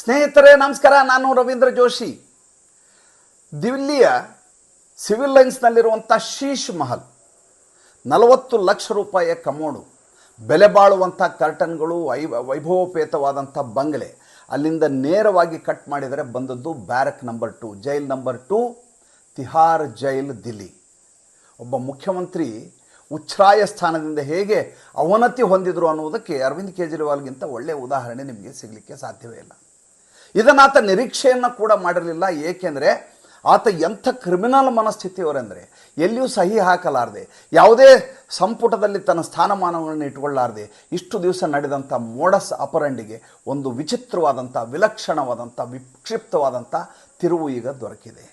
ಸ್ನೇಹಿತರೇ, ನಮಸ್ಕಾರ. ನಾನು ರವೀಂದ್ರ ಜೋಶಿ. ದಿಲ್ಲಿಯ ಸಿವಿಲ್ ಲೈನ್ಸ್ನಲ್ಲಿರುವಂಥ ಶೀಶ್ ಮಹಲ್. ನಲವತ್ತು ಲಕ್ಷ ರೂಪಾಯಿಯ ಕಮೋಡು. ಬೆಲೆ ಬಾಳುವಂಥ ಕರ್ಟನ್ಗಳು, ವೈ, ವೈಭವೋಪೇತವಾದಂಥ ಬಂಗಲೆ. ಅಲ್ಲಿಂದ ನೇರವಾಗಿ ಕಟ್ ಮಾಡಿದರೆ ಬಂದದ್ದು barrack number two, jail number two, Tihar jail, Delhi. ಒಬ್ಬ ಮುಖ್ಯಮಂತ್ರಿ ಉಚ್ಛ್ರಾಯ ಸ್ಥಾನದಿಂದ ಹೇಗೆ ಅವನತಿ ಹೊಂದಿದ್ರು ಅನ್ನುವುದಕ್ಕೆ ಅರವಿಂದ್ ಕೇಜ್ರಿವಾಲ್ಗಿಂತ ಒಳ್ಳೆಯ ಉದಾಹರಣೆ ನಿಮಗೆ ಸಿಗಲಿಕ್ಕೆ ಸಾಧ್ಯವೇ ಇಲ್ಲ. ಇದನ್ನು ಆತ ನಿರೀಕ್ಷೆಯನ್ನು ಕೂಡ ಮಾಡಿರಲಿಲ್ಲ. ಏಕೆಂದರೆ ಆತ ಎಂಥ ಕ್ರಿಮಿನಲ್ ಮನಸ್ಥಿತಿಯವರೆಂದರೆ ಎಲ್ಲಿಯೂ ಸಹಿ ಹಾಕಲಾರದೆ, ಯಾವುದೇ ಸಂಪುಟದಲ್ಲಿ ತನ್ನ ಸ್ಥಾನಮಾನಗಳನ್ನು ಇಟ್ಟುಕೊಳ್ಳಾರದೆ ಇಷ್ಟು ದಿವಸ ನಡೆದಂಥ ಮೋಡಸ್ ಅಪರಂಡಿಗೆ ಒಂದು ವಿಚಿತ್ರವಾದಂಥ, ವಿಲಕ್ಷಣವಾದಂಥ, ವಿಕ್ಷಿಪ್ತವಾದಂಥ ತಿರುವು ಈಗ ದೊರಕಿದೆ.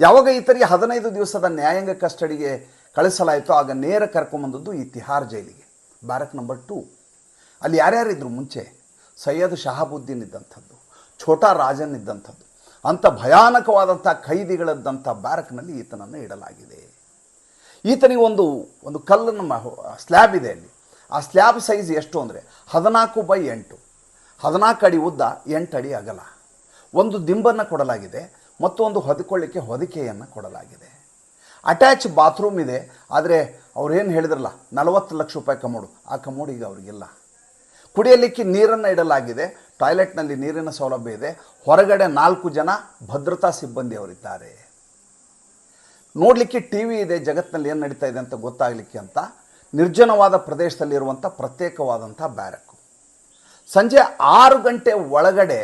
ಯಾವಾಗ ಈತರಿಗೆ ಹದಿನೈದು ದಿವಸದ ನ್ಯಾಯಾಂಗ ಕಸ್ಟಡಿಗೆ ಕಳಿಸಲಾಯಿತು ಆಗ ನೇರ ಕರ್ಕೊಂಬಂದದ್ದು ಈ ತಿಹಾರ್ ಜೈಲಿಗೆ. Barrack number two. ಅಲ್ಲಿ ಯಾರ್ಯಾರಿದ್ರು ಮುಂಚೆ? ಸೈಯದ್ ಶಹಾಬುದ್ದೀನ್ ಇದ್ದಂಥದ್ದು. ಛೋಟಾ ರಾಜನ್ ಇದ್ದಂಥದ್ದು ಅಂಥ ಭಯಾನಕವಾದಂಥ ಖೈದಿಗಳದ್ದಂಥ ಬ್ಯಾರಕ್ನಲ್ಲಿ ಈತನನ್ನು ಇಡಲಾಗಿದೆ. ಈತನಿಗೆ ಒಂದು ಒಂದು ಕಲ್ಲನ್ನು ಸ್ಲ್ಯಾಬ್ ಇದೆ ಅಲ್ಲಿ. ಆ ಸ್ಲ್ಯಾಬ್ ಸೈಜ್ ಎಷ್ಟು ಅಂದರೆ ಹದಿನಾಲ್ಕು ಬೈ ಎಂಟು. ಹದಿನಾಲ್ಕು ಅಡಿ ಉದ್ದ ಎಂಟು ಅಡಿ ಅಗಲ. ಒಂದು ದಿಂಬನ್ನು ಕೊಡಲಾಗಿದೆ ಮತ್ತು ಒಂದು ಹೊದಿಕೊಳ್ಳಿಕ್ಕೆ ಹೊದಿಕೆಯನ್ನು ಕೊಡಲಾಗಿದೆ. ಅಟ್ಯಾಚ್ ಬಾತ್ರೂಮ್ ಇದೆ, ಆದರೆ ಅವ್ರೇನು ಹೇಳಿದ್ರಲ್ಲ, ನಲವತ್ತು ಲಕ್ಷ ರೂಪಾಯಿ ಕಮೋಡು. ಆ ಕಮೋಡು ಈಗ ಅವರಿಗಿಲ್ಲ. ಕುಡಿಯಲಿಕ್ಕೆ ನೀರನ್ನು ಇಡಲಾಗಿದೆ ಟಾಯ್ಲೆಟ್ನಲ್ಲಿ ನೀರಿನ ಸೌಲಭ್ಯ ಇದೆ. ಹೊರಗಡೆ ನಾಲ್ಕು ಜನ ಭದ್ರತಾ ಸಿಬ್ಬಂದಿಯವರಿದ್ದಾರೆ. ನೋಡಲಿಕ್ಕೆ ಟಿ ವಿ ಇದೆ, ಜಗತ್ತಿನಲ್ಲಿ ಏನು ನಡೀತಾ ಇದೆ ಅಂತ ಗೊತ್ತಾಗಲಿಕ್ಕೆ ಅಂತ. ನಿರ್ಜನವಾದ ಪ್ರದೇಶದಲ್ಲಿರುವಂಥ ಪ್ರತ್ಯೇಕವಾದಂಥ ಬ್ಯಾರಕ್ಕು. ಸಂಜೆ ಆರು ಗಂಟೆ ಒಳಗಡೆ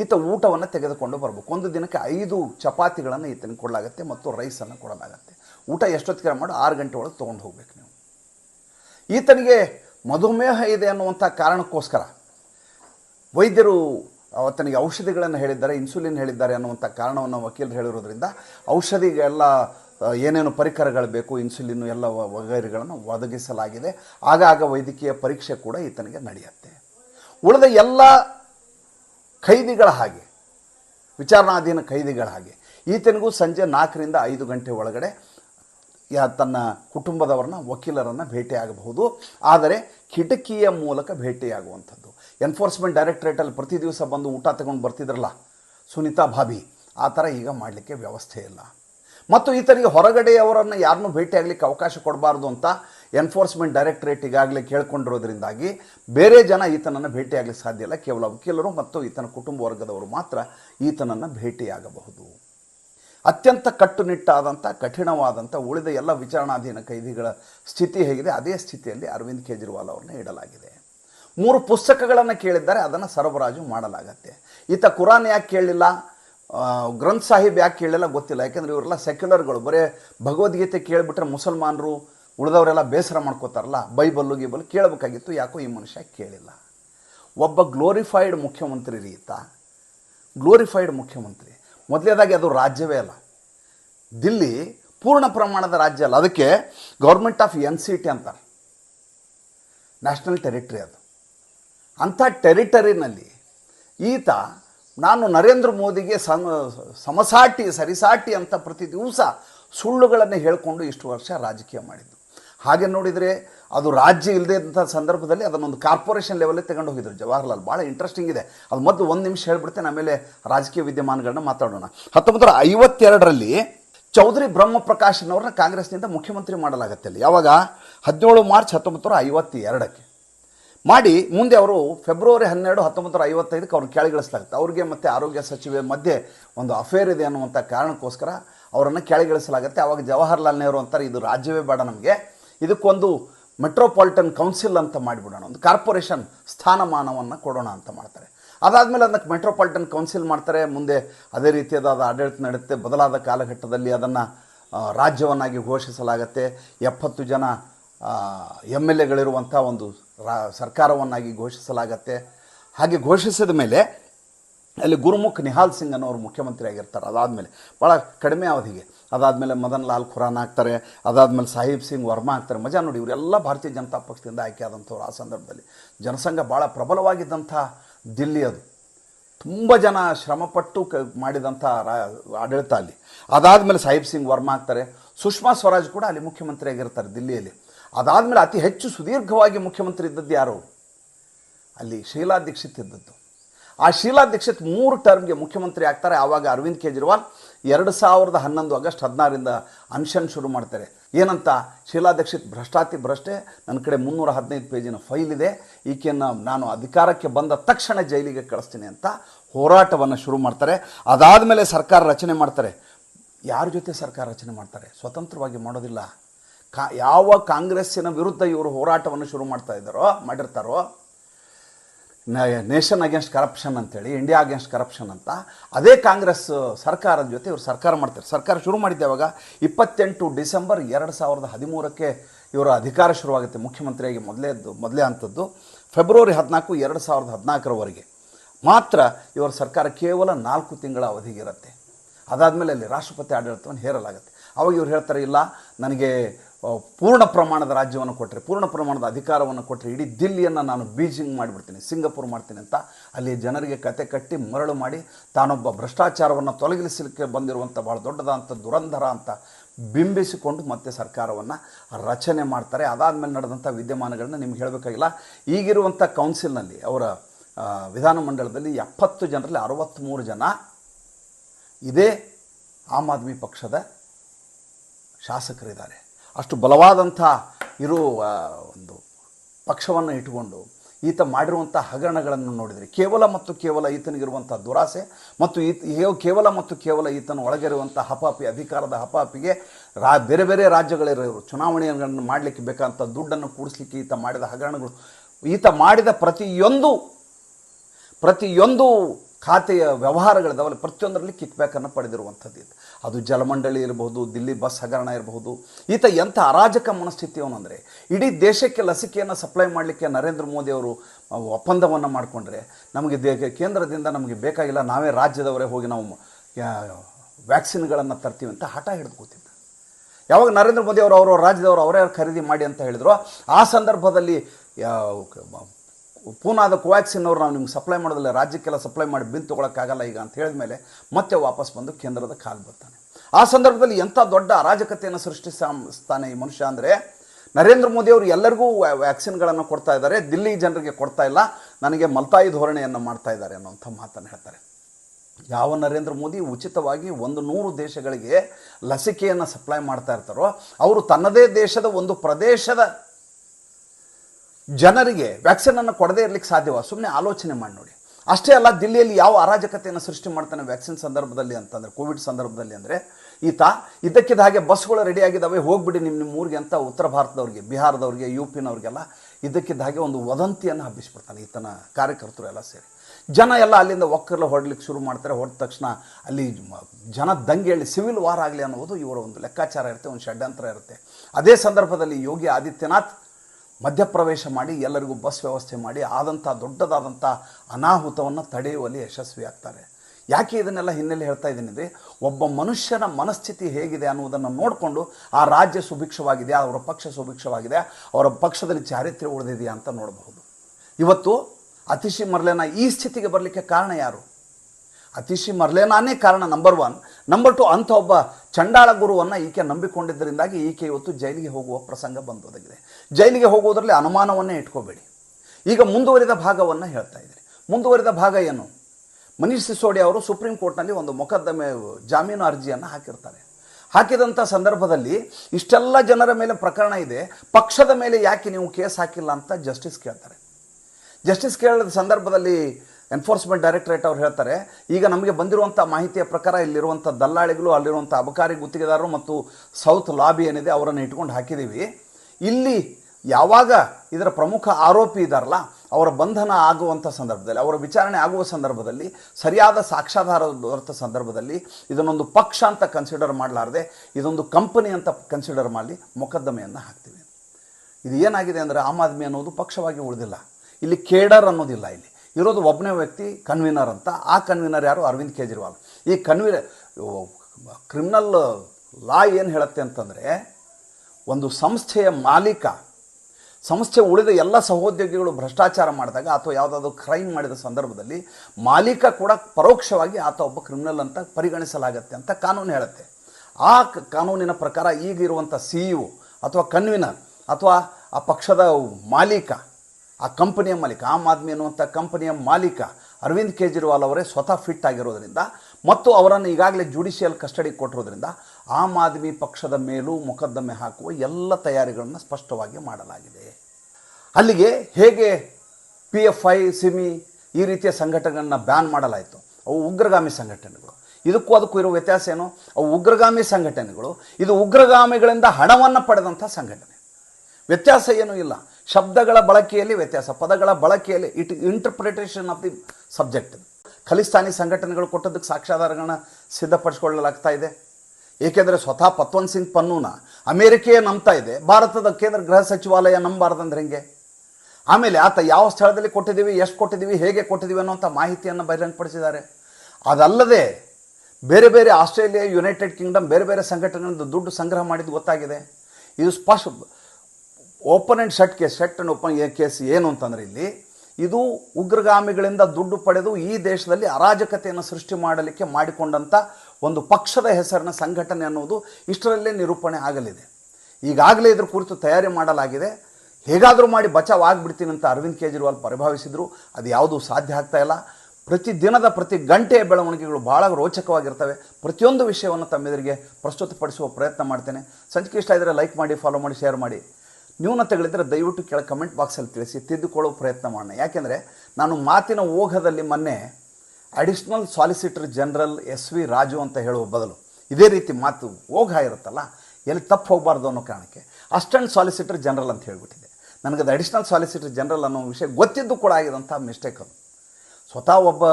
ಈತ ಊಟವನ್ನು ತೆಗೆದುಕೊಂಡು ಬರಬೇಕು. ಒಂದು ದಿನಕ್ಕೆ ಐದು ಚಪಾತಿಗಳನ್ನು ಈತನಿಗೆ ಕೊಡಲಾಗುತ್ತೆ ಮತ್ತು ರೈಸನ್ನು ಕೊಡಲಾಗುತ್ತೆ. ಊಟ ಎಷ್ಟೊತ್ತಿಗೆ ಮಾಡಿ, ಆರು ಗಂಟೆ ಒಳಗೆ ತೊಗೊಂಡು ಹೋಗ್ಬೇಕು ನೀವು. ಈತನಿಗೆ ಮಧುಮೇಹ ಇದೆ ಅನ್ನುವಂಥ ಕಾರಣಕ್ಕೋಸ್ಕರ ವೈದ್ಯರು ಆತನಿಗೆ ಔಷಧಿಗಳನ್ನು ಹೇಳಿದ್ದಾರೆ ಇನ್ಸುಲಿನ್ ಹೇಳಿದ್ದಾರೆ ಅನ್ನುವಂಥ ಕಾರಣವನ್ನು ವಕೀಲರು ಹೇಳಿರೋದ್ರಿಂದ ಔಷಧಿಗೆಲ್ಲ ಏನೇನು ಪರಿಕರಗಳು ಬೇಕು ಇನ್ಸುಲಿನ್ ಎಲ್ಲ ವಗೈರೆಗಳನ್ನು ಒದಗಿಸಲಾಗಿದೆ. ಆಗಾಗ ವೈದ್ಯಕೀಯ ಪರೀಕ್ಷೆ ಕೂಡ ಈತನಿಗೆ ನಡೆಯುತ್ತೆ. ಉಳಿದ ಎಲ್ಲ ಖೈದಿಗಳ ಹಾಗೆ, ವಿಚಾರಣಾಧೀನ ಖೈದಿಗಳ ಹಾಗೆ, ಈತನಿಗೂ ಸಂಜೆ ನಾಲ್ಕರಿಂದ ಐದು ಗಂಟೆ ಒಳಗಡೆ ಯಾ, ತನ್ನ ಕುಟುಂಬದವರನ್ನ, ವಕೀಲರನ್ನು ಭೇಟಿಯಾಗಬಹುದು. ಆದರೆ ಕಿಟಕಿಯ ಮೂಲಕ ಭೇಟಿಯಾಗುವಂಥದ್ದು. ಎನ್ಫೋರ್ಸ್ಮೆಂಟ್ ಡೈರೆಕ್ಟ್ರೇಟಲ್ಲಿ ಪ್ರತಿ ದಿವಸ ಬಂದು ಊಟ ತಗೊಂಡು ಬರ್ತಿದ್ರಲ್ಲ, ಸುನೀತಾ ಭಾಬಿ, ಆ ಥರ ಈಗ ಮಾಡಲಿಕ್ಕೆ ವ್ಯವಸ್ಥೆ ಇಲ್ಲ. ಮತ್ತು ಈತನಿಗೆ ಹೊರಗಡೆಯವರನ್ನು ಯಾರನ್ನೂ ಭೇಟಿಯಾಗಲಿಕ್ಕೆ ಅವಕಾಶ ಕೊಡಬಾರ್ದು ಅಂತ ಎನ್ಫೋರ್ಸ್ಮೆಂಟ್ ಡೈರೆಕ್ಟರೇಟ್ ಈಗಾಗಲೇ ಕೇಳ್ಕೊಂಡಿರೋದ್ರಿಂದಾಗಿ ಬೇರೆ ಜನ ಈತನನ್ನು ಭೇಟಿಯಾಗಲಿಕ್ಕೆ ಸಾಧ್ಯ ಇಲ್ಲ. ಕೇವಲ ವಕೀಲರು ಮತ್ತು ಈತನ ಕುಟುಂಬ ವರ್ಗದವರು ಮಾತ್ರ ಈತನನ್ನು ಭೇಟಿಯಾಗಬಹುದು. ಅತ್ಯಂತ ಕಟ್ಟುನಿಟ್ಟಾದಂಥ ಕಠಿಣವಾದಂಥ ಉಳಿದ ಎಲ್ಲ ವಿಚಾರಣಾಧೀನ ಕೈದಿಗಳ ಸ್ಥಿತಿ ಹೇಗಿದೆ, ಅದೇ ಸ್ಥಿತಿಯಲ್ಲಿ ಅರವಿಂದ್ ಕೇಜ್ರಿವಾಲ್ ಅವರನ್ನು ಇಡಲಾಗಿದೆ. ಮೂರು ಪುಸ್ತಕಗಳನ್ನು ಕೇಳಿದ್ದಾರೆ, ಅದನ್ನು ಸರಬರಾಜು ಮಾಡಲಾಗತ್ತೆ. ಈತ ಕುರಾನ್ ಯಾಕೆ ಕೇಳಲಿಲ್ಲ? ಗ್ರಂಥ ಸಾಹಿಬ್ ಯಾಕೆ ಕೇಳಲಿಲ್ಲ ಗೊತ್ತಿಲ್ಲ. ಯಾಕೆಂದರೆ ಇವರೆಲ್ಲ ಸೆಕ್ಯುಲರ್ಗಳು ಬರೀ ಭಗವದ್ಗೀತೆ ಕೇಳಿಬಿಟ್ರೆ ಮುಸಲ್ಮಾನರು ಉಳಿದವರೆಲ್ಲ ಬೇಸರ ಮಾಡ್ಕೋತಾರಲ್ಲ, ಬೈಬಲ್ಲು ಗೀಬಲ್ ಕೇಳಬೇಕಾಗಿತ್ತು, ಯಾಕೋ ಈ ಮನುಷ್ಯ ಕೇಳಿಲ್ಲ. ಒಬ್ಬ ಗ್ಲೋರಿಫೈಡ್ ಮುಖ್ಯಮಂತ್ರಿ ರೀ ಈತ. ಗ್ಲೋರಿಫೈಡ್ ಮುಖ್ಯಮಂತ್ರಿ. ಮೊದಲೇದಾಗಿ ಅದು ರಾಜ್ಯವೇ ಅಲ್ಲ. ದಿಲ್ಲಿ ಪೂರ್ಣ ಪ್ರಮಾಣದ ರಾಜ್ಯ ಅಲ್ಲ. ಅದಕ್ಕೆ government of N C T ಅಂತಾರೆ. ನ್ಯಾಷನಲ್ ಟೆರಿಟ್ರಿ ಅದು. ಅಂಥ ಟೆರಿಟರಿನಲ್ಲಿ ಈತ ನಾನು ನರೇಂದ್ರ ಮೋದಿಗೆ ಸಮ, ಸಮಸಾಟಿ, ಸರಿಸಾಟಿ ಅಂತ ಪ್ರತಿ ದಿವಸ ಸುಳ್ಳುಗಳನ್ನು ಹೇಳಿಕೊಂಡು ಇಷ್ಟು ವರ್ಷ ರಾಜಕೀಯ ಮಾಡಿದ್ದು. ಹಾಗೆ ನೋಡಿದರೆ ಅದು ರಾಜ್ಯ ಇಲ್ಲದೆ ಇದ್ದಂಥ ಸಂದರ್ಭದಲ್ಲಿ ಅದನ್ನೊಂದು ಕಾರ್ಪೊರೇಷನ್ ಲೆವೆಲಿಗೆ ತಗೊಂಡು ಹೋಗಿದ್ರು. ಜವಾಹರ್ಲಾಲ್, ಭಾಳ ಇಂಟ್ರೆಸ್ಟಿಂಗ್ ಇದೆ. ಅದು ಮೊದಲು ಒಂದು ನಿಮಿಷ ಹೇಳ್ಬಿಡ್ತೇನೆ, ಆಮೇಲೆ ರಾಜಕೀಯ ವಿದ್ಯಮಾನಗಳನ್ನ ಮಾತಾಡೋಣ. ಹತ್ತೊಂಬತ್ತು ನೂರ ಐವತ್ತೆರಡರಲ್ಲಿ ಚೌಧರಿ ಬ್ರಹ್ಮಪ್ರಕಾಶನವ್ರನ್ನ ಕಾಂಗ್ರೆಸ್ನಿಂದ ಮುಖ್ಯಮಂತ್ರಿ ಮಾಡಲಾಗತ್ತೆ ಅಲ್ಲಿ. ಯಾವಾಗ? ಹದಿನೇಳು ಮಾರ್ಚ್ ಹತ್ತೊಂಬತ್ತು ನೂರ ಐವತ್ತೆರಡಕ್ಕೆ. ಮಾಡಿ ಮುಂದೆ ಅವರು ಫೆಬ್ರವರಿ ಹನ್ನೆರಡು ಹತ್ತೊಂಬತ್ತು ಐವತ್ತೈದಕ್ಕೆ ಅವ್ರನ್ನ ಕೆಳಗಿಳಿಸಲಾಗುತ್ತೆ. ಅವ್ರಿಗೆ ಮತ್ತು ಆರೋಗ್ಯ ಸಚಿವೆ ಮಧ್ಯೆ ಒಂದು ಅಫೇರ್ ಇದೆ ಅನ್ನುವಂಥ ಕಾರಣಕ್ಕೋಸ್ಕರ ಅವರನ್ನು ಕೆಳಗಿಳಿಸಲಾಗುತ್ತೆ. ಆವಾಗ ಜವಾಹರ್ಲಾಲ್ ನೆಹರು ಅಂತಾರೆ, ಇದು ರಾಜ್ಯವೇ ಬೇಡ ನಮಗೆ. ಇದಕ್ಕೊಂದು ಮೆಟ್ರೋಪಾಲಿಟನ್ ಕೌನ್ಸಿಲ್ ಅಂತ ಮಾಡಿಬಿಡೋಣ. ಒಂದು ಕಾರ್ಪೊರೇಷನ್ ಸ್ಥಾನಮಾನವನ್ನು ಕೊಡೋಣ ಅಂತ ಮಾಡ್ತಾರೆ. ಅದಾದಮೇಲೆ ಅದಕ್ಕೆ ಮೆಟ್ರೋಪಾಲಿಟನ್ ಕೌನ್ಸಿಲ್ ಮಾಡ್ತಾರೆ. ಮುಂದೆ ಅದೇ ರೀತಿಯಾದ ಆಡಳಿತ ನಡೆಯುತ್ತೆ. ಬದಲಾದ ಕಾಲಘಟ್ಟದಲ್ಲಿ ಅದನ್ನು ರಾಜ್ಯವನ್ನಾಗಿ ಘೋಷಿಸಲಾಗತ್ತೆ. ಎಪ್ಪತ್ತು ಜನ ಎಂ ಎಲ್ ಎಗಳಿರುವಂಥ ಒಂದು ರಾ, ಸರ್ಕಾರವನ್ನಾಗಿ ಘೋಷಿಸಲಾಗತ್ತೆ. ಹಾಗೆ ಘೋಷಿಸಿದ ಮೇಲೆ ಅಲ್ಲಿ ಗುರುಮುಖ್ ನಿಹಾಲ್ ಸಿಂಗ್ ಅನ್ನೋರು ಮುಖ್ಯಮಂತ್ರಿ ಆಗಿರ್ತಾರೆ ಅದಾದಮೇಲೆ ಭಾಳ ಕಡಿಮೆ ಅವಧಿಗೆ. ಅದಾದಮೇಲೆ ಮದನ್ ಲಾಲ್ ಖುರಾನ್ ಆಗ್ತಾರೆ. ಅದಾದಮೇಲೆ ಸಾಹಿಬ್ ಸಿಂಗ್ ವರ್ಮಾ ಆಗ್ತಾರೆ. ಮಜಾ ನೋಡಿ, ಇವರೆಲ್ಲ ಭಾರತೀಯ ಜನತಾ ಪಕ್ಷದಿಂದ ಆಯ್ಕೆ ಆದಂಥವ್ರು ಆ ಸಂದರ್ಭದಲ್ಲಿ. ಜನಸಂಘ ಭಾಳ ಪ್ರಬಲವಾಗಿದ್ದಂಥ ದಿಲ್ಲಿ ಅದು. ತುಂಬ ಜನ ಶ್ರಮಪಟ್ಟು ಕ, ಮಾಡಿದಂಥ ರಾ, ಆಡಳಿತ ಅಲ್ಲಿ. ಅದಾದಮೇಲೆ ಸಾಹಿಬ್ ಸಿಂಗ್ ವರ್ಮಾ ಆಗ್ತಾರೆ. ಸುಷ್ಮಾ ಸ್ವರಾಜ್ ಕೂಡ ಅಲ್ಲಿ ಮುಖ್ಯಮಂತ್ರಿಯಾಗಿರ್ತಾರೆ ದಿಲ್ಲಿಯಲ್ಲಿ. ಅದಾದಮೇಲೆ ಅತಿ ಹೆಚ್ಚು ಸುದೀರ್ಘವಾಗಿ ಮುಖ್ಯಮಂತ್ರಿ ಇದ್ದದ್ದು ಯಾರು? ಅಲ್ಲಿ ಶೀಲಾ ದೀಕ್ಷಿತ್ ಇದ್ದದ್ದು. ಆ ಶೀಲಾ ದೀಕ್ಷಿತ್ ಮೂರು ಟರ್ಮ್ಗೆ ಮುಖ್ಯಮಂತ್ರಿ ಆಗ್ತಾರೆ. ಆವಾಗ ಅರವಿಂದ್ ಕೇಜ್ರಿವಾಲ್ ಎರಡು ಸಾವಿರದ ಹನ್ನೊಂದು ಆಗಸ್ಟ್ ಹದಿನಾರರಿಂದ ಅನ್ಶನ್ ಶುರು ಮಾಡ್ತಾರೆ. ಏನಂತ? ಶೀಲಾ ದೀಕ್ಷಿತ್ ಭ್ರಷ್ಟಾತಿ ಭ್ರಷ್ಟೆ. ನನ್ನ ಕಡೆ ಮುನ್ನೂರ ಹದಿನೈದು ಪೇಜಿನ ಫೈಲ್ ಇದೆ. ಈಕೆಯನ್ನು ನಾನು ಅಧಿಕಾರಕ್ಕೆ ಬಂದ ತಕ್ಷಣ ಜೈಲಿಗೆ ಕಳಿಸ್ತೀನಿ ಅಂತ ಹೋರಾಟವನ್ನು ಶುರು ಮಾಡ್ತಾರೆ. ಅದಾದಮೇಲೆ ಸರ್ಕಾರ ರಚನೆ ಮಾಡ್ತಾರೆ. ಯಾರ ಜೊತೆ ಸರ್ಕಾರ ರಚನೆ ಮಾಡ್ತಾರೆ? ಸ್ವತಂತ್ರವಾಗಿ ಮಾಡೋದಿಲ್ಲ. ಕಾ, ಯಾವ ಕಾಂಗ್ರೆಸ್ಸಿನ ವಿರುದ್ಧ ಇವರು ಹೋರಾಟವನ್ನು ಶುರು ಮಾಡ್ತಾ ಇದ್ದಾರೋ, ಮಾಡಿರ್ತಾರೋ ನೇಷನ್ ಅಗೇನ್ಸ್ಟ್ ಕರಪ್ಷನ್ ಅಂತೇಳಿ, ಇಂಡಿಯಾ ಅಗೇನ್ಸ್ಟ್ ಕರಪ್ಷನ್ ಅಂತ, ಅದೇ ಕಾಂಗ್ರೆಸ್ ಸರ್ಕಾರದ ಜೊತೆ ಇವರು ಸರ್ಕಾರ ಮಾಡ್ತಾರೆ. ಸರ್ಕಾರ ಶುರು ಮಾಡಿದ್ದೆ ಅವಾಗ ಇಪ್ಪತ್ತೆಂಟು ಡಿಸೆಂಬರ್ ಎರಡು ಸಾವಿರದ ಹದಿಮೂರಕ್ಕೆ ಇವರ ಅಧಿಕಾರ ಶುರುವಾಗುತ್ತೆ. ಮುಖ್ಯಮಂತ್ರಿಯಾಗಿ ಮೊದಲೇದ್ದು ಮೊದಲೇ ಅಂಥದ್ದು. ಫೆಬ್ರವರಿ ಹದಿನಾಲ್ಕು ಎರಡು ಸಾವಿರದ ಹದಿನಾಲ್ಕರವರೆಗೆ ಮಾತ್ರ ಇವರ ಸರ್ಕಾರ ಕೇವಲ ನಾಲ್ಕು ತಿಂಗಳ ಅವಧಿಗಿರುತ್ತೆ ಅದಾದಮೇಲೆ ಅಲ್ಲಿ ರಾಷ್ಟ್ರಪತಿ ಆಡಳಿತವನ್ನು ಹೇರಲಾಗುತ್ತೆ. ಅವಾಗ ಇವ್ರು ಹೇಳ್ತಾರೆ, ಇಲ್ಲ, ನನಗೆ ಪೂರ್ಣ ಪ್ರಮಾಣದ ರಾಜ್ಯವನ್ನು ಕೊಟ್ಟರೆ ಪೂರ್ಣ ಪ್ರಮಾಣದ ಅಧಿಕಾರವನ್ನು ಕೊಟ್ಟರೆ ಇಡೀ ದಿಲ್ಲಿಯನ್ನು ನಾನು ಬೀಜಿಂಗ್ ಮಾಡಿಬಿಡ್ತೀನಿ, ಸಿಂಗಪುರ್ ಮಾಡ್ತೀನಿ ಅಂತ. ಅಲ್ಲಿ ಜನರಿಗೆ ಕತೆ ಕಟ್ಟಿ ಮರಳು ಮಾಡಿ ತಾನೊಬ್ಬ ಭ್ರಷ್ಟಾಚಾರವನ್ನು ತೊಲಗಿಸಲಿಕ್ಕೆ ಬಂದಿರುವಂಥ ಭಾಳ ದೊಡ್ಡದಂಥ ದುರಂಧರ ಅಂತ ಬಿಂಬಿಸಿಕೊಂಡು ಮತ್ತೆ ಸರ್ಕಾರವನ್ನು ರಚನೆ ಮಾಡ್ತಾರೆ. ಅದಾದಮೇಲೆ ನಡೆದಂಥ ವಿದ್ಯಮಾನಗಳನ್ನ ನಿಮ್ಗೆ ಹೇಳಬೇಕಾಗಿಲ್ಲ. ಈಗಿರುವಂಥ ಕೌನ್ಸಿಲ್ನಲ್ಲಿ, ಅವರ ವಿಧಾನಮಂಡಲದಲ್ಲಿ ಎಪ್ಪತ್ತು ಜನರಲ್ಲಿ ಅರವತ್ತ್ಮೂರು ಜನ ಇದೇ ಆಮ್ ಆದ್ಮಿ ಪಕ್ಷದ ಶಾಸಕರಿದ್ದಾರೆ. ಅಷ್ಟು ಬಲವಾದಂಥ ಇರೋ ಒಂದು ಪಕ್ಷವನ್ನು ಇಟ್ಟುಕೊಂಡು ಈತ ಮಾಡಿರುವಂಥ ಹಗರಣಗಳನ್ನು ನೋಡಿದರೆ. ಕೇವಲ ಮತ್ತು ಕೇವಲ ಈತನಿಗಿರುವಂಥ ದುರಾಸೆ ಮತ್ತು ಈತ ಕೇವಲ ಮತ್ತು ಕೇವಲ ಈತನ ಒಳಗಿರುವಂಥ ಹಪಾಪಿ, ಅಧಿಕಾರದ ಹಪಾಪಿಗೆ ರಾ, ಬೇರೆ ಬೇರೆ ರಾಜ್ಯಗಳಿರೋರು ಚುನಾವಣೆಗಳನ್ನು ಮಾಡಲಿಕ್ಕೆ ಬೇಕಾದಂಥ ದುಡ್ಡನ್ನು ಕೂಡಿಸ್ಲಿಕ್ಕೆ ಈತ ಮಾಡಿದ ಹಗರಣಗಳು. ಈತ ಮಾಡಿದ ಪ್ರತಿಯೊಂದು ಪ್ರತಿಯೊಂದು ಖಾತೆಯ ವ್ಯವಹಾರಗಳಿದಾವಲ್ಲ ಪ್ರತಿಯೊಂದರಲ್ಲಿ ಕಿಕ್ ಬ್ಯಾಕನ್ನು ಪಡೆದಿರುವಂಥದ್ದು ಇದು ಅದು ಜಲಮಂಡಳಿ ಇರಬಹುದು, ದಿಲ್ಲಿ ಬಸ್ ಹಗರಣ ಇರಬಹುದು. ಈತ ಎಂಥ ಅರಾಜಕ ಮನಸ್ಥಿತಿಯವನು ಅಂದರೆ? ಇಡೀ ದೇಶಕ್ಕೆ ಲಸಿಕೆಯನ್ನು ಸಪ್ಲೈ ಮಾಡಲಿಕ್ಕೆ ನರೇಂದ್ರ ಮೋದಿ ಅವರು ಒಪ್ಪಂದವನ್ನು ಮಾಡಿಕೊಂಡ್ರೆ ನಮಗೆ ದೇ, ಕೇಂದ್ರದಿಂದ ನಮಗೆ ಬೇಕಾಗಿಲ್ಲ, ನಾವೇ ರಾಜ್ಯದವರೇ ಹೋಗಿ ನಾವು ವ್ಯಾಕ್ಸಿನ್ಗಳನ್ನು ತರ್ತೀವಿ ಅಂತ ಹಠ ಹಿಡಿದು ಯಾವಾಗ ನರೇಂದ್ರ ಮೋದಿ ಅವರು ಅವರು ರಾಜ್ಯದವರು ಅವರೇ ಖರೀದಿ ಮಾಡಿ ಅಂತ ಹೇಳಿದ್ರು, ಆ ಸಂದರ್ಭದಲ್ಲಿ ಪೂನಾದ ಕೋವ್ಯಾಕ್ಸಿನ್ ಅವ್ರು ನಾವು ನಿಮ್ಗೆ ಸಪ್ಲೈ ಮಾಡೋದಿಲ್ಲ, ರಾಜ್ಯಕ್ಕೆಲ್ಲ ಸಪ್ಲೈ ಮಾಡಿ ಬಿಲ್ ತೊಗೊಳಕ್ಕಾಗಲ್ಲ ಈಗ ಅಂತ ಹೇಳಿದ ಮೇಲೆ ಮತ್ತೆ ವಾಪಸ್ ಬಂದು ಕೇಂದ್ರದ ಕಾಲು ಬರ್ತಾನೆ. ಆ ಸಂದರ್ಭದಲ್ಲಿ ಎಂಥ ದೊಡ್ಡ ಅರಾಜಕತೆಯನ್ನು ಸೃಷ್ಟಿಸ್ತಾನೆ ಈ ಮನುಷ್ಯ ಅಂದರೆ, ನರೇಂದ್ರ ಮೋದಿ ಅವರು ಎಲ್ಲರಿಗೂ ವ್ಯಾಕ್ಸಿನ್ಗಳನ್ನು ಕೊಡ್ತಾ ಇದ್ದಾರೆ, ದಿಲ್ಲಿ ಜನರಿಗೆ ಕೊಡ್ತಾ ಇಲ್ಲ, ನನಗೆ ಮಲ್ತಾಯಿ ಧೋರಣೆಯನ್ನು ಮಾಡ್ತಾ ಇದ್ದಾರೆ ಅನ್ನೋಂಥ ಮಾತನ್ನು ಹೇಳ್ತಾರೆ. ಯಾವ ನರೇಂದ್ರ ಮೋದಿ ಉಚಿತವಾಗಿ ಒಂದು ನೂರು ದೇಶಗಳಿಗೆ ಲಸಿಕೆಯನ್ನು ಸಪ್ಲೈ ಮಾಡ್ತಾ ಇರ್ತಾರೋ, ಅವರು ತನ್ನದೇ ದೇಶದ ಒಂದು ಪ್ರದೇಶದ ಜನರಿಗೆ ವ್ಯಾಕ್ಸಿನ್ ಅನ್ನು ಕೊಡದೇ ಇರಲಿಕ್ಕೆ ಸಾಧ್ಯವ? ಸುಮ್ಮನೆ ಆಲೋಚನೆ ಮಾಡಿ ನೋಡಿ. ಅಷ್ಟೇ ಅಲ್ಲ, ದಿಲ್ಲಿಯಲ್ಲಿ ಯಾವ ಅರಾಜಕತೆಯನ್ನು ಸೃಷ್ಟಿ ಮಾಡ್ತಾನೆ ವ್ಯಾಕ್ಸಿನ್ ಸಂದರ್ಭದಲ್ಲಿ ಅಂತಂದ್ರೆ ಕೋವಿಡ್ ಸಂದರ್ಭದಲ್ಲಿ ಅಂದರೆ, ಈತ ಇದ್ದಕ್ಕಿದ್ದ ಹಾಗೆ ಬಸ್ಗಳು ರೆಡಿ ಆಗಿದ್ದಾವೆ, ಹೋಗ್ಬಿಡಿ ನಿಮ್ಮ ನಿಮ್ಮ ಊರಿಗೆ ಅಂತ ಉತ್ತರ ಭಾರತದವ್ರಿಗೆ, ಬಿಹಾರದವ್ರಿಗೆ ಯು ಪಿನವ್ರಿಗೆಲ್ಲ ಇದ್ದಕ್ಕಿದ್ದ ಹಾಗೆ ಒಂದು ವದಂತಿಯನ್ನು ಹಬ್ಬಿಸ್ಬಿಡ್ತಾನೆ ಈತನ ಕಾರ್ಯಕರ್ತರು ಎಲ್ಲ ಸೇರಿ. ಜನ ಎಲ್ಲ ಅಲ್ಲಿಂದ ಒಕ್ಕರ್ಲ ಹೊಡ್ಲಿಕ್ಕೆ ಶುರು ಮಾಡ್ತಾರೆ. ಹೊಡೆದ ತಕ್ಷಣ ಅಲ್ಲಿ ಜನ ದಂಗೆ ಹೇಳಿ ಸಿವಿಲ್ ವಾರ್ ಆಗಲಿ ಅನ್ನೋದು ಇವರ ಒಂದು ಲೆಕ್ಕಾಚಾರ ಇರುತ್ತೆ, ಒಂದು ಷಡ್ಯಂತ್ರ ಇರುತ್ತೆ. ಅದೇ ಸಂದರ್ಭದಲ್ಲಿ ಯೋಗಿ ಆದಿತ್ಯನಾಥ್ ಮಧ್ಯಪ್ರವೇಶ ಮಾಡಿ ಎಲ್ಲರಿಗೂ ಬಸ್ ವ್ಯವಸ್ಥೆ ಮಾಡಿ ಆದಂಥ ದೊಡ್ಡದಾದಂಥ ಅನಾಹುತವನ್ನು ತಡೆಯುವಲ್ಲಿ ಯಶಸ್ವಿ ಆಗ್ತಾರೆ ಯಾಕೆ ಇದನ್ನೆಲ್ಲ ಹಿನ್ನೆಲೆ ಹೇಳ್ತಾ ಇದ್ದೀನಿ ಅಂದರೆ ಒಬ್ಬ ಮನುಷ್ಯನ ಮನಸ್ಥಿತಿ ಹೇಗಿದೆ ಅನ್ನುವುದನ್ನು ನೋಡಿಕೊಂಡು ಆ ರಾಜ್ಯ ಸುಭಿಕ್ಷವಾಗಿದೆ ಅವರ ಪಕ್ಷ ಸುಭಿಕ್ಷವಾಗಿದೆ, ಅವರ ಪಕ್ಷದಲ್ಲಿ ಚಾರಿತ್ರ್ಯ ಉಳಿದಿದೆಯಾ ಅಂತ ನೋಡಬಹುದು. ಇವತ್ತು ಅತಿಶಿ ಮರ್ಲೆನ ಈ ಸ್ಥಿತಿಗೆ ಬರಲಿಕ್ಕೆ ಕಾರಣ ಯಾರು? ಅತಿಶಿ ಮರ್ಲೇನಾನೇ ಕಾರಣ ನಂಬರ್ ಒನ್ ನಂಬರ್ ಟು ಅಂಥ ಒಬ್ಬ ಚಂಡಾಳ ಗುರುವನ್ನು ಈಕೆ ನಂಬಿಕೊಂಡಿದ್ದರಿಂದಾಗಿ ಈಕೆ ಇವತ್ತು ಜೈಲಿಗೆ ಹೋಗುವ ಪ್ರಸಂಗ ಬಂದೋದಾಗಿದೆ. ಜೈಲಿಗೆ ಹೋಗುವುದರಲ್ಲಿ ಅನುಮಾನವನ್ನೇ ಇಟ್ಕೋಬೇಡಿ. ಈಗ ಮುಂದುವರಿದ ಭಾಗವನ್ನು ಹೇಳ್ತಾ ಇದ್ದಾರೆ ಮುಂದುವರಿದ ಭಾಗ ಏನು? ಮನೀಶ್ ಸಿಸೋಡಿ ಅವರು ಸುಪ್ರೀಂ ಕೋರ್ಟ್ನಲ್ಲಿ ಒಂದು ಮೊಕದ್ದಮೆ, ಜಾಮೀನು ಅರ್ಜಿಯನ್ನು ಹಾಕಿರ್ತಾರೆ. ಹಾಕಿದಂಥ ಸಂದರ್ಭದಲ್ಲಿ ಇಷ್ಟೆಲ್ಲ ಜನರ ಮೇಲೆ ಪ್ರಕರಣ ಇದೆ. ಪಕ್ಷದ ಮೇಲೆ ಯಾಕೆ ನೀವು ಕೇಸ್ ಹಾಕಿಲ್ಲ ಅಂತ ಜಸ್ಟಿಸ್ ಕೇಳ್ತಾರೆ. ಜಸ್ಟಿಸ್ ಕೇಳಿದ ಸಂದರ್ಭದಲ್ಲಿ ಎನ್ಫೋರ್ಸ್ಮೆಂಟ್ ಡೈರೆಕ್ಟರೇಟ್ ಅವ್ರು ಹೇಳ್ತಾರೆ, ಈಗ ನಮಗೆ ಬಂದಿರುವಂಥ ಮಾಹಿತಿಯ ಪ್ರಕಾರ ಇಲ್ಲಿರುವಂಥ ದಲ್ಲಾಳಿಗಳು ಅಲ್ಲಿರುವಂಥ ಅಬಕಾರಿ ಗುತ್ತಿಗೆದಾರರು ಮತ್ತು ಸೌತ್ ಲಾಬಿ ಏನಿದೆ ಅವರನ್ನು ಇಟ್ಕೊಂಡು ಹಾಕಿದ್ದೀವಿ ಇಲ್ಲಿ ಯಾವಾಗ ಇದರ ಪ್ರಮುಖ ಆರೋಪಿ ಇದ್ದಾರಲ್ಲ ಅವರ ಬಂಧನ ಆಗುವಂಥ ಸಂದರ್ಭದಲ್ಲಿ, ಅವರ ವಿಚಾರಣೆ ಆಗುವ ಸಂದರ್ಭದಲ್ಲಿ, ಸರಿಯಾದ ಸಾಕ್ಷಾಧಾರ ದೊರೆತ ಸಂದರ್ಭದಲ್ಲಿ ಇದನ್ನೊಂದು ಪಕ್ಷ ಅಂತ ಕನ್ಸಿಡರ್ ಮಾಡಲಾರದೆ, ಇದೊಂದು ಕಂಪನಿ ಅಂತ ಕನ್ಸಿಡರ್ ಮಾಡಿ ಮೊಕದ್ದಮೆಯನ್ನು ಹಾಕ್ತೀವಿ. ಇದು ಏನಾಗಿದೆ ಅಂದರೆ ಆಮ್ ಆದ್ಮಿ ಅನ್ನೋದು ಪಕ್ಷವಾಗಿ ಉಳಿದಿಲ್ಲ. ಇಲ್ಲಿ ಕೇಡರ್ ಅನ್ನೋದಿಲ್ಲ ಇಲ್ಲಿ. ಇರೋದು ಒಬ್ಬನೇ ವ್ಯಕ್ತಿ ಕನ್ವೀನರ್ ಅಂತ. ಆ ಕನ್ವೀನರ್ ಯಾರು? ಅರವಿಂದ್ ಕೇಜ್ರಿವಾಲ್. ಈ ಕನ್ವೀನರ್ ಕ್ರಿಮಿನಲ್ ಲಾ ಏನು ಹೇಳುತ್ತೆ ಅಂತಂದರೆ, ಒಂದು ಸಂಸ್ಥೆಯ ಮಾಲೀಕ, ಸಂಸ್ಥೆ ಉಳಿದ ಎಲ್ಲ ಸಹೋದ್ಯೋಗಿಗಳು ಭ್ರಷ್ಟಾಚಾರ ಮಾಡಿದಾಗ ಅಥವಾ ಯಾವುದಾದ್ರು ಕ್ರೈಮ್ ಮಾಡಿದ ಸಂದರ್ಭದಲ್ಲಿ ಮಾಲೀಕ ಕೂಡ ಪರೋಕ್ಷವಾಗಿ ಆತ ಒಬ್ಬ ಕ್ರಿಮಿನಲ್ ಅಂತ ಪರಿಗಣಿಸಲಾಗತ್ತೆ ಅಂತ ಕಾನೂನು ಹೇಳುತ್ತೆ. ಆ ಕಾನೂನಿನ ಪ್ರಕಾರ ಈಗ ಇರುವಂಥ ಸಿ ಇ ಅಥವಾ ಕನ್ವೀನರ್ ಅಥವಾ ಆ ಪಕ್ಷದ ಮಾಲೀಕ ಆ ಕಂಪನಿಯ ಮಾಲೀಕ, ಆಮ್ ಆದ್ಮಿ ಅನ್ನುವಂಥ ಕಂಪನಿಯ ಮಾಲೀಕ ಅರವಿಂದ್ ಕೇಜ್ರಿವಾಲ್ ಅವರೇ ಸ್ವತಃ ಫಿಟ್ ಆಗಿರೋದ್ರಿಂದ ಮತ್ತು ಅವರನ್ನು ಈಗಾಗಲೇ ಜುಡಿಷಿಯಲ್ ಕಸ್ಟಡಿ ಕೊಟ್ಟಿರೋದ್ರಿಂದ ಆಮ್ ಆದ್ಮಿ ಪಕ್ಷದ ಮೇಲೂ ಮೊಕದ್ದಮೆ ಹಾಕುವ ಎಲ್ಲ ತಯಾರಿಗಳನ್ನು ಸ್ಪಷ್ಟವಾಗಿ ಮಾಡಲಾಗಿದೆ. ಅಲ್ಲಿಗೆ ಹೇಗೆ ಪಿ ಎಫ್ ಐ, ಸಿಮಿ ಈ ರೀತಿಯ ಸಂಘಟನೆಗಳನ್ನ ಬ್ಯಾನ್ ಮಾಡಲಾಯಿತು? ಅವು ಉಗ್ರಗಾಮಿ ಸಂಘಟನೆಗಳು. ಇದಕ್ಕೂ ಅದಕ್ಕೂ ಇರೋ ವ್ಯತ್ಯಾಸ ಏನು? ಅವು ಉಗ್ರಗಾಮಿ ಸಂಘಟನೆಗಳು. ಇದು ಉಗ್ರಗಾಮಿಗಳಿಂದ ಹಣವನ್ನು ಪಡೆದಂಥ ಸಂಘಟನೆ. ವ್ಯತ್ಯಾಸ ಏನೂ ಇಲ್ಲ. ಶಬ್ದಗಳ ಬಳಕೆಯಲ್ಲಿ ವ್ಯತ್ಯಾಸ, ಪದಗಳ ಬಳಕೆಯಲ್ಲಿ it interpretation of the subject Khalistani ಸಂಘಟನೆಗಳು ಕೊಟ್ಟದಕ್ಕೆ ಸಾಕ್ಷ್ಯಾಧಾರಗಳನ್ನ ಸಿದ್ಧಪಡಿಸಿಕೊಳ್ಳಲಾಗ್ತಾ ಇದೆ. ಏಕೆಂದರೆ ಸ್ವತಃ ಪತ್ವಂತ್ ಸಿಂಗ್ ಪನ್ನೂನ ಅಮೇರಿಕೆಯೇ ನಂಬ್ತಾ ಇದೆ, ಭಾರತದ ಕೇಂದ್ರ ಗೃಹ ಸಚಿವಾಲಯ ನಂಬಾರ್ದಂದ್ರೆ ಹೆಂಗೆ? ಆಮೇಲೆ ಆತ ಯಾವ ಸ್ಥಳದಲ್ಲಿ ಕೊಟ್ಟಿದ್ದೀವಿ, ಎಷ್ಟು ಕೊಟ್ಟಿದ್ದೀವಿ, ಹೇಗೆ ಕೊಟ್ಟಿದ್ದೀವಿ ಅನ್ನೋಂಥ ಮಾಹಿತಿಯನ್ನು ಬಹಿರಂಗಪಡಿಸಿದ್ದಾರೆ. ಅದಲ್ಲದೆ ಬೇರೆ ಬೇರೆ ಆಸ್ಟ್ರೇಲಿಯಾ, ಯುನೈಟೆಡ್ ಕಿಂಗ್ಡಮ್, ಬೇರೆ ಬೇರೆ ಸಂಘಟನೆಗಳಿಂದ ದುಡ್ಡು ಸಂಗ್ರಹ ಮಾಡಿದ್ದು ಗೊತ್ತಾಗಿದೆ. ಇದು ಸ್ಪಷ್ಟ open and shut case shut and open case ಏನು ಅಂತಂದರೆ ಇಲ್ಲಿ, ಇದು ಉಗ್ರಗಾಮಿಗಳಿಂದ ದುಡ್ಡು ಪಡೆದು ಈ ದೇಶದಲ್ಲಿ ಅರಾಜಕತೆಯನ್ನು ಸೃಷ್ಟಿ ಮಾಡಲಿಕ್ಕೆ ಮಾಡಿಕೊಂಡಂಥ ಒಂದು ಪಕ್ಷದ ಹೆಸರಿನ ಸಂಘಟನೆ ಅನ್ನೋದು ಇಷ್ಟರಲ್ಲೇ ನಿರೂಪಣೆ ಆಗಲಿದೆ. ಈಗಾಗಲೇ ಇದ್ರ ಕುರಿತು ತಯಾರಿ ಮಾಡಲಾಗಿದೆ. ಹೇಗಾದರೂ ಮಾಡಿ ಬಚಾವ್ ಆಗಿಬಿಡ್ತೀನಿ ಅಂತ ಅರವಿಂದ್ ಕೇಜ್ರಿವಾಲ್ ಪರಿಭಾವಿಸಿದ್ರು. ಅದು ಯಾವುದೂ ಸಾಧ್ಯ ಆಗ್ತಾ ಇಲ್ಲ. ಪ್ರತಿ ದಿನದ ಪ್ರತಿ ಗಂಟೆಯ ಬೆಳವಣಿಗೆಗಳು ಭಾಳ ರೋಚಕವಾಗಿರ್ತವೆ. ಪ್ರತಿಯೊಂದು ವಿಷಯವನ್ನು ತಮ್ಮೆದುರಿಗೆ ಪ್ರಸ್ತುತಪಡಿಸುವ ಪ್ರಯತ್ನ ಮಾಡ್ತೇನೆ. ಸಂಚಿಕೆ ಇಷ್ಟ ಇದ್ದರೆ ಲೈಕ್ ಮಾಡಿ ಫಾಲೋ ಮಾಡಿ ಶೇರ್ ಮಾಡಿ. ನ್ಯೂನತೆಗಳಿದ್ದರೆ ದಯವಿಟ್ಟು ಕೆಳ ಕಮೆಂಟ್ ಬಾಕ್ಸಲ್ಲಿ ತಿಳಿಸಿ ತಿದ್ದುಕೊಳ್ಳೋ ಪ್ರಯತ್ನ ಮಾಡೋಣ. ಯಾಕೆಂದರೆ ನಾನು ಮಾತಿನ ಓಘದಲ್ಲಿ ಮೊನ್ನೆ additional solicitor general S V Raju ಅಂತ ಹೇಳುವ ಬದಲು ಇದೇ ರೀತಿ ಮಾತು ಓಘ ಇರುತ್ತಲ್ಲ, ಎಲ್ಲಿ ತಪ್ಪು ಹೋಗಬಾರ್ದು ಅನ್ನೋ ಕಾರಣಕ್ಕೆ ಅಸ್ಟೆಂಟ್ ಸಾಲಿಸಿಟರ್ ಜನರಲ್ ಅಂತ ಹೇಳಿಬಿಟ್ಟಿದೆ. ಅದು ಅಡಿಷ್ನಲ್ ಸಾಲಿಸಿಟರ್ ಜನರಲ್ ಅನ್ನೋ ವಿಷಯ ಗೊತ್ತಿದ್ದು ಕೂಡ ಆಗಿದಂಥ ಮಿಸ್ಟೇಕ್ ಅದು. ಸ್ವತಃ ಒಬ್ಬ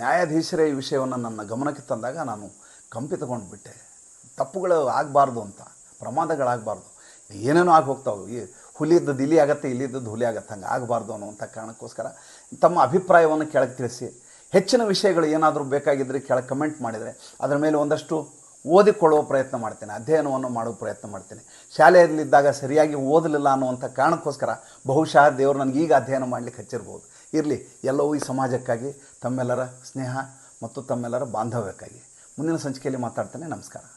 ನ್ಯಾಯಾಧೀಶರೇ ಈ ವಿಷಯವನ್ನು ನನ್ನ ಗಮನಕ್ಕೆ ತಂದಾಗ ನಾನು ಕಂಪಿತಗೊಂಡು ಬಿಟ್ಟೆ. ತಪ್ಪುಗಳು ಆಗಬಾರ್ದು ಅಂತ, ಪ್ರಮಾದಗಳಾಗಬಾರ್ದು. ಏನೇನೋ ಆಗಿ ಹೋಗ್ತಾವೆ. ಈ ಹುಲಿದ್ದದ್ದು ಇಲಿ ಆಗತ್ತೆ ಇಲ್ಲಿದ್ದದ್ದು ಹುಲಿ ಆಗತ್ತೆ, ಹಂಗೆ ಆಗಬಾರ್ದು ಅನ್ನುವಂಥ ಕಾರಣಕ್ಕೋಸ್ಕರ ತಮ್ಮ ಅಭಿಪ್ರಾಯವನ್ನು ಕೆಳಗೆ ತಿಳಿಸಿ. ಹೆಚ್ಚಿನ ವಿಷಯಗಳು ಏನಾದರೂ ಬೇಕಾಗಿದ್ದರೆ ಕೆಳಗೆ ಕಮೆಂಟ್ ಮಾಡಿದರೆ ಅದರ ಮೇಲೆ ಒಂದಷ್ಟು ಓದಿಕೊಳ್ಳುವ ಪ್ರಯತ್ನ ಮಾಡ್ತೇನೆ, ಅಧ್ಯಯನವನ್ನು ಮಾಡುವ ಪ್ರಯತ್ನ ಮಾಡ್ತೇನೆ. ಶಾಲೆಯಲ್ಲಿದ್ದಾಗ ಸರಿಯಾಗಿ ಓದಲಿಲ್ಲ ಅನ್ನುವಂಥ ಕಾರಣಕ್ಕೋಸ್ಕರ ಬಹುಶಃ ದೇವರು ನನಗೆ ಈಗ ಅಧ್ಯಯನ ಮಾಡಲಿಕ್ಕೆ ಹಚ್ಚಿರ್ಬೋದು. ಇರಲಿ, ಎಲ್ಲವೂ ಈ ಸಮಾಜಕ್ಕಾಗಿ, ತಮ್ಮೆಲ್ಲರ ಸ್ನೇಹ ಮತ್ತು ತಮ್ಮೆಲ್ಲರ ಬಾಂಧವ್ಯಕ್ಕಾಗಿ. ಮುಂದಿನ ಸಂಚಿಕೆಯಲ್ಲಿ ಮಾತಾಡ್ತೇನೆ. ನಮಸ್ಕಾರ.